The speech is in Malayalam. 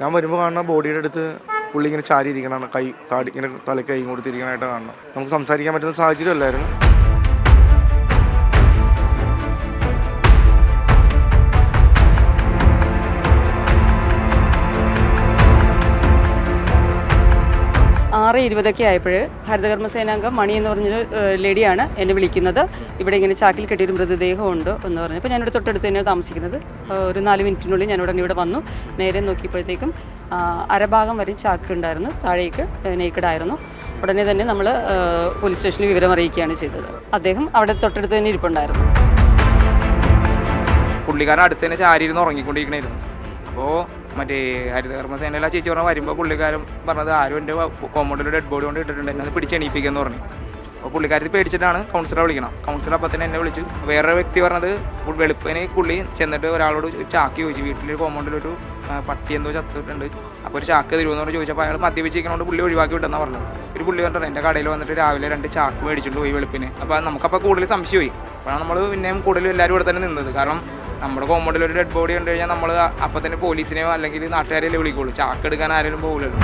ഞാൻ വരുമ്പോൾ കാണുന്ന ബോഡിയുടെ അടുത്ത് പുള്ളി ഇങ്ങനെ ചാരി ഇരിക്കണതാണ് കൈ താടി ഇങ്ങനെ തലക്കൈ കൊടുത്തിരിക്കണമായിട്ട് കാണണം നമുക്ക് സംസാരിക്കാൻ പറ്റുന്ന സാഹചര്യം അല്ലായിരുന്നു. ആറ് ഇരുപതൊക്കെ ആയപ്പോൾ ഹരിതകർമ്മസേനാംഗം മണി എന്ന് പറഞ്ഞൊരു ലേഡിയാണ് എന്നെ വിളിക്കുന്നത്. ഇവിടെ ഇങ്ങനെ ചാക്കിൽ കെട്ടിയൊരു മൃതദേഹമുണ്ട് എന്ന് പറഞ്ഞു. അപ്പോൾ ഞാനിവിടെ തൊട്ടടുത്ത് തന്നെയാണ് താമസിക്കുന്നത്. ഒരു നാല് മിനിറ്റിനുള്ളിൽ ഞാൻ ഉടനെ ഇവിടെ വന്നു. നേരെ നോക്കിയപ്പോഴത്തേക്കും അരഭാഗം വരെ ചാക്ക് ഉണ്ടായിരുന്നു. താഴേക്ക് നേക്കഡായിരുന്നു ഉടനെ തന്നെ നമ്മൾ പോലീസ് സ്റ്റേഷനിൽ വിവരം അറിയിക്കുകയാണ് ചെയ്തത്. അദ്ദേഹം അവിടെ തൊട്ടടുത്ത് തന്നെ ഇരിപ്പുണ്ടായിരുന്നു. പുള്ളിക്കാരൻ അടുത്ത് തന്നെ ചാരിയിരുന്ന് ഉറങ്ങിക്കൊണ്ടിരിക്കണായിരുന്നു. അപ്പോൾ മറ്റേ ഹരിതകർമ്മസേനയിൽ ആ ചേച്ചി പറഞ്ഞ വരുമ്പോൾ പുള്ളിക്കാരൻ പറഞ്ഞത് ആരും എന്റെ കോമ്പൗണ്ടിൽ ഡെഡ് ബോഡി കൊണ്ട് ഇട്ടിട്ടുണ്ട്. എന്നെ എണീപ്പിക്കുമെന്ന് പറഞ്ഞു. അപ്പോൾ പുള്ളിക്കാരത്തിൽ പേടിച്ചിട്ടാണ് കൗൺസിലറെ വിളിക്കണം കൗൺസിലർ അപ്പം തന്നെ എന്നെ വിളിച്ച്. വേറെ വ്യക്തി പറഞ്ഞത് വെളുപ്പനെ പുള്ളി ചെന്നിട്ട് ഒരാളോട് ഒരു ചാക്ക് ചോദിച്ചു. വീട്ടിൽ കോമ്പൗണ്ടിലൊരു ഒരു പട്ടി എന്തോ ചത്തിട്ടുണ്ട്. അപ്പോൾ ഒരു ചാക്ക് തരുമെന്ന് പറഞ്ഞ് ചോദിച്ചപ്പോൾ അയാൾ മദ്യപിച്ചിരിക്കണോണ്ട് പുള്ളി ഒഴിവാക്കി വിട്ടെന്നാണ് പറഞ്ഞു ഒരു പുള്ളി പറഞ്ഞു എന്റെ കടയിൽ വന്നിട്ട് രാവിലെ രണ്ട് ചാക്ക് മേടിച്ചിട്ട് പോയി വെളുപ്പിന്. അപ്പോൾ നമുക്കപ്പോൾ കൂടുതൽ സംശയമായി. അപ്പോഴാണ് നമ്മൾ പിന്നെയും കൂടുതലും എല്ലാവരും ഇവിടെ തന്നെ നിന്നത്. കാരണം നമ്മുടെ കോമ്പൗണ്ടിൽ ഒരു ഡെഡ് ബോഡി കണ്ടു കഴിഞ്ഞാൽ നമ്മൾ അപ്പം തന്നെ പോലീസിനെയോ അല്ലെങ്കിൽ നാട്ടുകാരെയല്ലേ വിളിക്കുള്ളൂ. ചാക്കെടുക്കാൻ ആരെങ്കിലും പോകില്ലല്ലോ